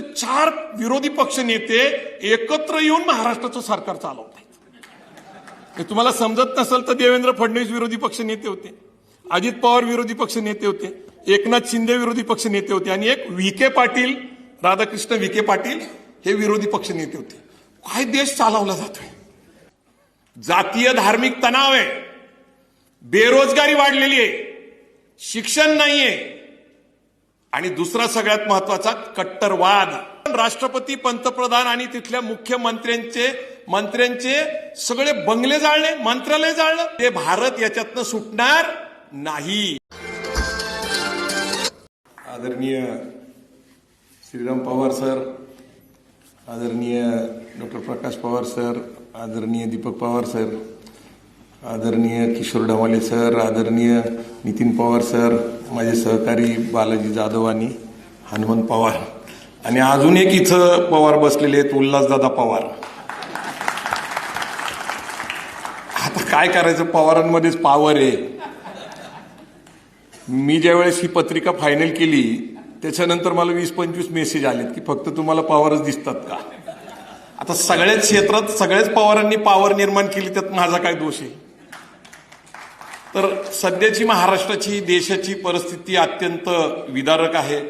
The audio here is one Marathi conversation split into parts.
ते चार विरोधी पक्ष नेते एकत्र येऊन महाराष्ट्राचं सरकार चालवत आहेत हे तुम्हाला समजत नसेल तर देवेंद्र फडणवीस विरोधी पक्ष नेते होते. अजित पवार विरोधी पक्ष नेते होते. एकनाथ शिंदे विरोधी पक्ष नेते होते. आणि एक विखे पाटील राधाकृष्ण विखे पाटील हे विरोधी पक्ष नेते होते. काय देश चालवला जातोय? जातीय धार्मिक तणाव आहे. बेरोजगारी वाढलेली आहे. शिक्षण नाहीये. आणि दुसरा सगळ्यात महत्त्वाचा कट्टरवाद. राष्ट्रपती पंतप्रधान आणि तिथल्या मुख्यमंत्र्यांचे मंत्र्यांचे सगळे बंगले जाळले मंत्रालय जाळलं. ते भारत याच्यातनं सुटणार नाही. आदरणीय श्रीराम पवार सर आदरणीय डॉक्टर प्रकाश पवार सर आदरणीय दीपक पवार सर आदरणीय किशोर ढवाले सर आदरणीय नितीन पवार सर माझे सहकारी बालाजी जाधव आणि हनुमंत पवार. आणि अजून एक इथं पवार बसलेले आहेत उल्हासदादा पवार. आता काय करायचं? पवारांमध्येच पावर आहे. मी ज्यावेळेस ही पत्रिका फायनल केली त्याच्यानंतर मला वीस पंचवीस मेसेज आलेत की फक्त तुम्हाला पवारच दिसतात का? आता सगळ्याच क्षेत्रात सगळ्याच पवारांनी पावर निर्माण केली त्यात माझा काय दोष आहे? तर सध्याची महाराष्ट्राची देशाची परिस्थिती अत्यंत विदारक आहे.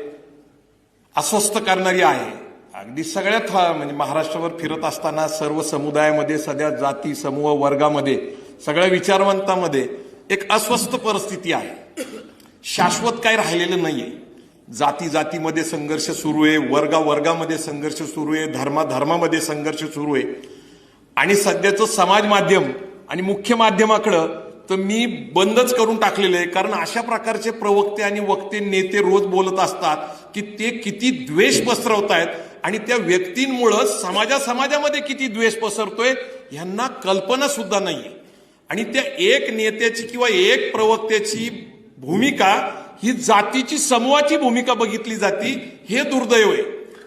अस्वस्थ करणारी आहे. अगदी सगळ्यात म्हणजे महाराष्ट्रावर फिरत असताना सर्व समुदायामध्ये सध्या जाती समूह वर्गामध्ये सगळ्या विचारवंतामध्ये एक अस्वस्थ परिस्थिती आहे. शाश्वत काय राहिलेलं नाहीये. जाती जातीमध्ये संघर्ष सुरू आहे वर्गा वर्गामध्ये संघर्ष सुरू आहे धर्मा धर्मामध्ये संघर्ष सुरू आहे. आणि सध्याचं समाज माध्यम आणि मुख्य माध्यमाकडं तर मी बंदच करून टाकलेलं आहे. कारण अशा प्रकारचे प्रवक्ते आणि वक्ते नेते रोज बोलत असतात की ते किती द्वेष पसरवत आहेत आणि त्या व्यक्तींमुळं समाजा समाजामध्ये किती द्वेष पसरतोय यांना कल्पना सुद्धा नाहीये. आणि त्या एक नेत्याची किंवा एक प्रवक्त्याची भूमिका ही जातीची समूहाची भूमिका बघितली जाती हे दुर्दैव आहे.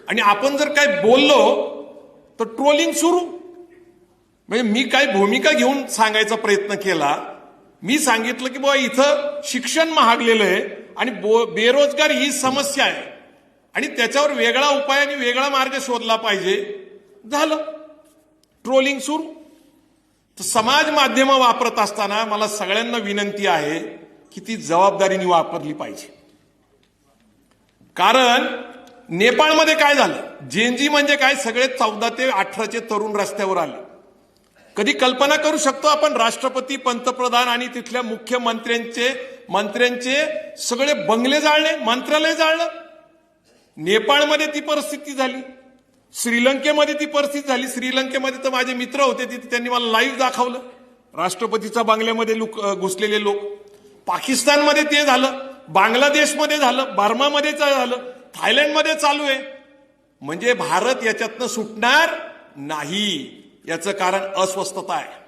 आणि आपण जर काय बोललो तर ट्रोलिंग सुरू. म्हणजे मी काय भूमिका घेऊन सांगायचा प्रयत्न केला मी सांगितलं की बाबा इथं शिक्षण महागलेलं आहे आणि बो- ही समस्या आहे. आणि त्याच्यावर वेगळा उपाय आणि वेगळा मार्ग शोधला पाहिजे. झालं. ट्रोलिंग सुरू. तर समाज माध्यमं वापरत असताना मला सगळ्यांना विनंती आहे की ती जबाबदारीने वापरली पाहिजे. कारण नेपाळमध्ये काय झालं? जेनजी म्हणजे काय? सगळे चौदा ते अठराचे तरुण रस्त्यावर आले. कधी कल्पना करू शकतो आपण राष्ट्रपती पंतप्रधान आणि तिथल्या मुख्यमंत्र्यांचे मंत्र्यांचे सगळे बंगले जाळले मंत्रालय जाळलं. नेपाळमध्ये ती परिस्थिती झाली. श्रीलंकेमध्ये ती परिस्थिती झाली. श्रीलंकेमध्ये तर माझे मित्र होते तिथे त्यांनी मला लाईव्ह दाखवलं. राष्ट्रपतीच्या बंगल्यामध्ये लोक घुसलेले लोक. पाकिस्तानमध्ये ते झालं. बांगलादेशमध्ये झालं. बर्मामध्ये झालं. थायलंडमध्ये चालू आहे. म्हणजे भारत याच्यातनं सुटणार नाही. याचं कारण अस्वस्थता आहे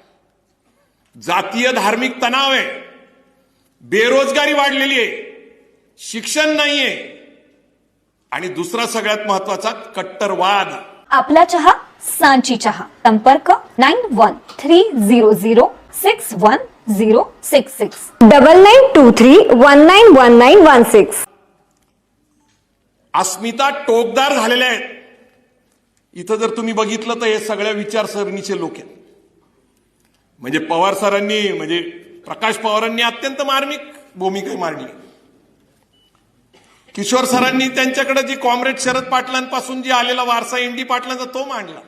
जातीय धार्मिक तणाव आहे बेरोजगारी वाढलेली आहे शिक्षण नाहीये आणि दुसरा सगळ्यात महत्त्वाचा कट्टरवाद आपला चहा सांची चहा संपर्क nine one three zero zero six one zero six six double nine two three one nine one nine one six अस्मिता टोकदार झालेल्या आहेत इथं जर तुम्ही बघितलं तर हे सगळ्या विचारसरणीचे लोक आहेत. म्हणजे पवार सरांनी म्हणजे प्रकाश पवारांनी अत्यंत मार्मिक भूमिका मांडली. किशोर सरांनी त्यांच्याकडे जी कॉम्रेड शरद पाटलांपासून जी आलेला वारसा इंडी पाटलांचा तो मांडला.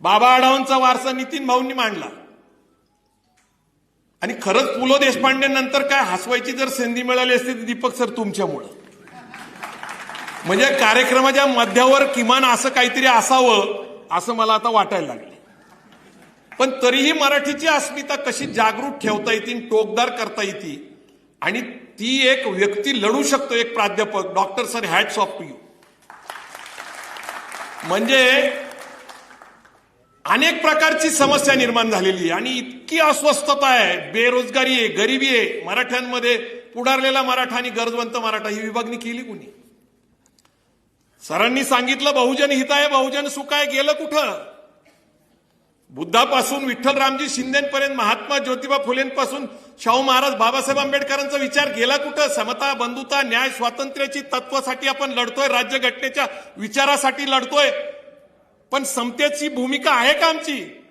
बाबा आढावांचा वारसा नितीन भाऊंनी मांडला. आणि खरंच पु ल देशपांडे नंतर काय हसवायची जर संधी मिळाली असती तर दीपक सर तुमच्यामुळं. म्हणजे कार्यक्रमाच्या मध्यावर किमान असं काहीतरी असावं असं मला आता वाटायला लागलं. पण तरीही मराठीची अस्मिता कशी जागृत ठेवता येतील टोकदार करता येते आणि ती एक व्यक्ती लढू शकतो एक प्राध्यापक doctor sir hats off to you म्हणजे अनेक प्रकारची समस्या निर्माण झालेली आहे आणि इतकी अस्वस्थता आहे बेरोजगारी आहे गरिबी आहे मराठ्यांमध्ये पुढारलेला मराठा आणि गरजवंत मराठा ही विभागणी केली कुणी? सरांनी सांगितलं बहुजन हिताय बहुजन सुखाय. गेलं कुठं? बुद्धापासून विठ्ठलरामजी शिंदेपर्यंत महात्मा ज्योतिबा फुलेंपासून शाहू महाराज बाबासाहेब आंबेडकरांचा विचार गेला कुठं? समता बंधुता न्याय स्वातंत्र्याची तत्वासाठी आपण लढतोय राज्यघटनेच्या विचारासाठी लढतोय. पण समतेची भूमिका आहे का आमची?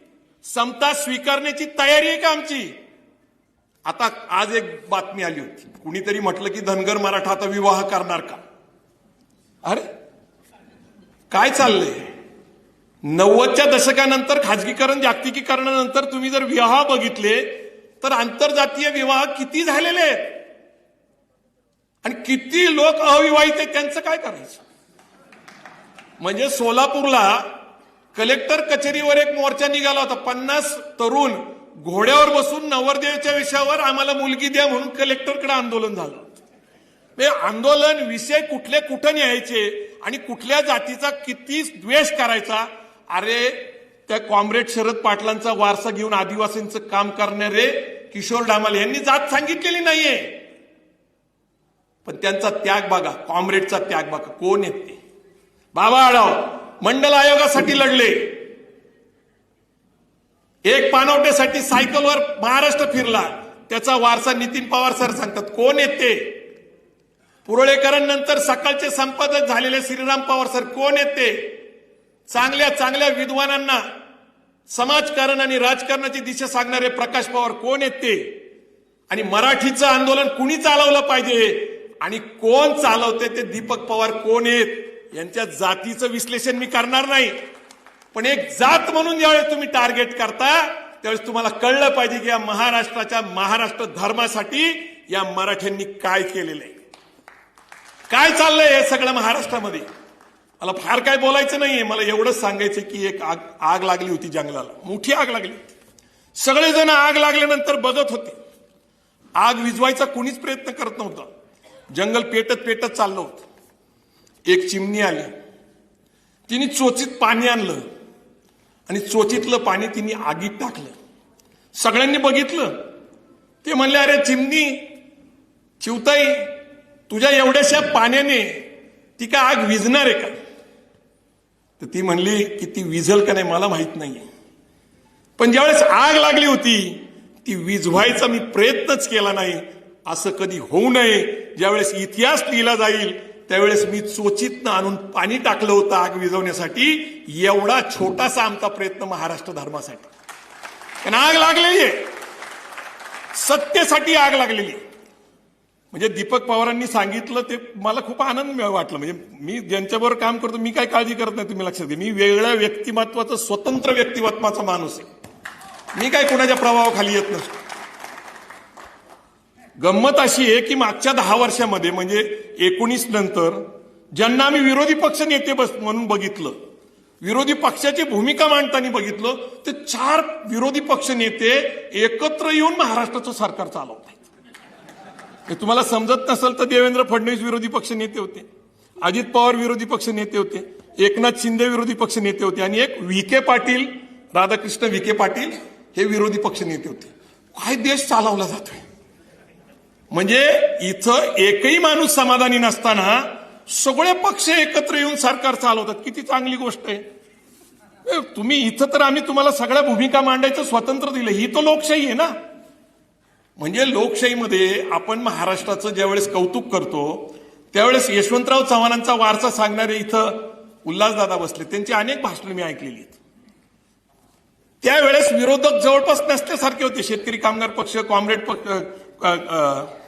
समता स्वीकारण्याची तयारी आहे का आमची? आता आज एक बातमी आली होती. कुणीतरी म्हटलं की धनगर मराठा आता विवाह करणार का? अरे काय चाललंय? नव्वदच्या दशकानंतर खाजगीकरण जागतिकीकरणानंतर तुम्ही जर विवाह बघितले तर आंतरजातीय विवाह किती झालेले आहेत? आणि किती लोक अविवाहित आहेत? त्यांचं काय करायचं? म्हणजे सोलापूरला कलेक्टर कचेरीवर एक मोर्चा निघाला होता. पन्नास तरुण घोड्यावर बसून नवरदेवच्या विषयावर आम्हाला मुलगी द्या म्हणून कलेक्टरकडे आंदोलन झालं. म्हणजे आंदोलन विषय कुठले कुठं न्यायचे? आणि कुठल्या जातीचा किती द्वेष करायचा? अरे त्या कॉम्रेड शरद पाटलांचा वारसा घेऊन आदिवासींचं काम करणारे किशोर डामाल यांनी जात सांगितलेली नाहीये. पण त्यांचा त्याग बघा कॉम्रेडचा त्याग बघा कोण येत ते? बाबा आढाव मंडल आयोगासाठी लढले. एक पानवट्यासाठी सायकलवर महाराष्ट्र फिरला. त्याचा वारसा नितीन पवार सर सांगतात कोण आहेत पुरळेकरण पुरळेकरांनंतर सकाळचे संपादक झालेले श्रीराम पवार सर कोण येत ते? चांगल्या चांगल्या विद्वानांना समाजकारण आणि राजकारणाची दिशा सांगणारे प्रकाश पवार कोण येत ते? आणि मराठीचं आंदोलन कुणी चालवलं पाहिजे? आणि कोण चालवते ते दीपक पवार कोण आहेत? यांच्या जातीचं विश्लेषण मी करणार नाही. पण एक जात म्हणून ज्यावेळेस तुम्ही टार्गेट करता त्यावेळेस तुम्हाला कळलं पाहिजे की या महाराष्ट्राच्या महाराष्ट्र धर्मासाठी या मराठ्यांनी काय केलेलं आहे. काय चाललंय हे सगळं महाराष्ट्रामध्ये? मला फार काय बोलायचं नाहीये. मला एवढंच सांगायचं की एक आग आग लागली होती जंगलाला. मोठी आग लागली होती. सगळेजण आग लागल्यानंतर बघत होते. आग विझवायचा कुणीच प्रयत्न करत नव्हता. जंगल पेटत पेटत चाललं होतं. एक चिमणी आली. तिने चोचीत पाणी आणलं. आणि चोचीतलं पाणी तिने आगीत टाकलं. सगळ्यांनी बघितलं. ते म्हणले अरे चिमणी चिवताई तुझ्या एवढ्याशा पाण्याने ती का आग विझणार आहे का? तर ती म्हणली की ती विझल का नाही मला माहीत नाहीये. पण ज्यावेळेस आग लागली होती ती विझवायचा मी प्रयत्नच केला नाही. असं कधी होऊ नये. ज्यावेळेस इतिहास लिहिला जाईल त्यावेळेस मी चोचीतनं आणून पाणी टाकलं होतं आग विझवण्यासाठी. एवढा छोटासा आमचा प्रयत्न महाराष्ट्र धर्मासाठी. कारण आग लागलेली आहे. सत्तेसाठी आग लागलेली आहे. म्हणजे दीपक पवारांनी सांगितलं ते मला खूप आनंद वाटलं. म्हणजे मी ज्यांच्याबरोबर काम करतो मी काय काळजी करत नाही तुम्ही लक्षात घ्या. मी वेगळ्या व्यक्तिमत्वाचं स्वतंत्र व्यक्तिमत्वाचा माणूस आहे. मी काय कुणाच्या प्रभावाखाली येत नसतो. गंमत अशी आहे की मागच्या दहा वर्षामध्ये म्हणजे एकोणीस नंतर ज्यांना आम्ही विरोधी पक्ष नेते बस म्हणून बघितलं विरोधी पक्षाची भूमिका मांडताना बघितलं ते चार विरोधी पक्ष नेते एकत्र येऊन महाराष्ट्राचं सरकार चालवत आहे तुम्हाला समजत नसेल तर देवेंद्र फडणवीस विरोधी पक्ष नेते होते. अजित पवार विरोधी पक्ष नेते होते. एकनाथ शिंदे विरोधी पक्ष नेते होते. आणि एक विखे पाटील राधाकृष्ण विखे पाटील हे विरोधी पक्ष नेते होते. काय देश चालवला जातोय? म्हणजे इथं एकही माणूस समाधानी नसताना सगळे पक्ष एकत्र येऊन सरकार चालवतात. किती चांगली गोष्ट आहे. तुम्ही इथं तर आम्ही तुम्हाला सगळ्या भूमिका मांडायचं स्वातंत्र्य दिलं. ही तर लोकशाही आहे ना. म्हणजे लोकशाहीमध्ये आपण महाराष्ट्राचं ज्यावेळेस कौतुक करतो त्यावेळेस यशवंतराव चव्हाणांचा वारसा सांगणारे इथं उल्हासदादा बसले. त्यांची अनेक भाषणं मी ऐकलेली आहेत. त्यावेळेस विरोधक जवळपास नसल्यासारखे होते. शेतकरी कामगार पक्ष कॉम्रेड पक्ष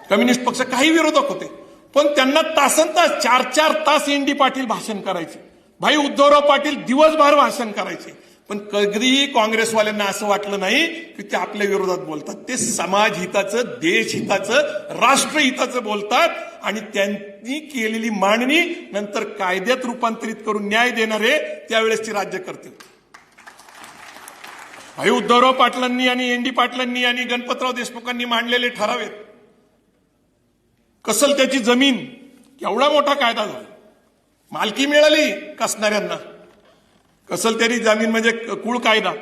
कम्युनिस्ट पक्ष काही विरोधक होते. पण त्यांना तासन तास चार चार तास एन डी पाटील भाषण करायचे. भाई उद्धवराव पाटील दिवसभर भाषण करायचे. पण कधीही काँग्रेसवाल्यांना असं वाटलं नाही की ते आपल्या विरोधात बोलतात. ते समाज हिताचं देश हिताचं राष्ट्र हिताचं बोलतात आणि त्यांनी केलेली मांडणी नंतर कायद्यात रूपांतरित करून न्याय देणारे त्यावेळेस ते राज्य करते भाई उद्धवराव पाटलांनी आणि एन डी पाटलांनी आणि गणपतराव देशमुखांनी मांडलेले ठराव आहेत कसल त्याची जमीन? एवढा मोठा कायदा झाला? मालकी मिळाली कसणाऱ्यांना? कसल जमीन म्हणजे कुळ कायदा.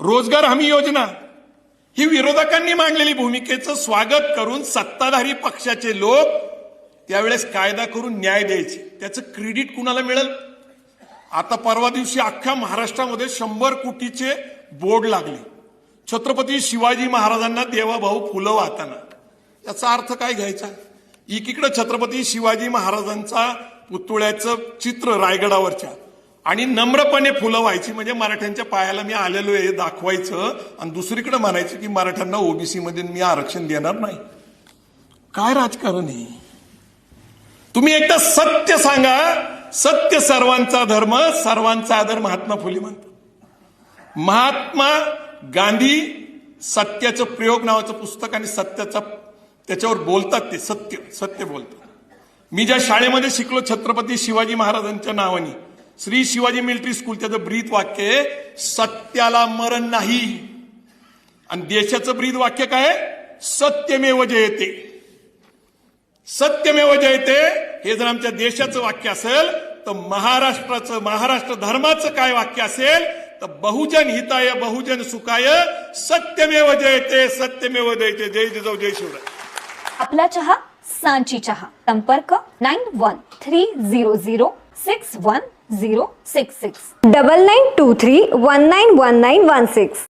रोजगार हमी योजना. ही विरोधकांनी मांडलेली भूमिकेचं स्वागत करून सत्ताधारी पक्षाचे लोक त्यावेळेस कायदा करून न्याय द्यायचे. त्याचं क्रेडिट कुणाला मिळेल? आता परवा दिवशी अख्ख्या महाराष्ट्रामध्ये शंभर कोटीचे बोर्ड लागले. छत्रपती शिवाजी महाराजांना देवाभाऊ फुलं वाहताना. याचा अर्थ काय घ्यायचा? एकीकडे छत्रपती शिवाजी महाराजांचा पुतळ्याचं चित्र रायगडावरच्या. आणि नम्रपणे फुलं व्हायची. म्हणजे मराठ्यांच्या पायाला मी आलेलो आहे हे दाखवायचं आणि दुसरीकडे म्हणायचं की मराठ्यांना ओबीसी मध्ये मी आरक्षण देणार नाही. काय राजकारण आहे? तुम्ही एकदा सत्य सांगा. सत्य सर्वांचा धर्म सर्वांचा आदर महात्मा फुले म्हणतात. महात्मा गांधी सत्याचं प्रयोग नावाचं पुस्तक आणि सत्याचा त्याच्यावर बोलतात ते सत्य सत्य बोलतात. मी ज्या शाळेमध्ये शिकलो छत्रपती शिवाजी महाराजांच्या नावाने श्री शिवाजी मिलिटरी स्कूल त्याचं ब्रीद वाक्य आहे सत्याला मरण नाही. आणि देशाचं ब्रीद वाक्य काय सत्यमेव जयते. सत्यमेव जयते हे जर आमच्या देशाचं वाक्य असेल तर महाराष्ट्राचं महाराष्ट्र धर्माचं काय वाक्य असेल तर बहुजन हिताय बहुजन सुखाय सत्यमेव जयते सत्यमेव जयते. जय जिजाऊ जय शिवराय. आपला चहा सांची चहा. संपर्क nine one three zero zero six one zero six six double nine two three one nine one nine one six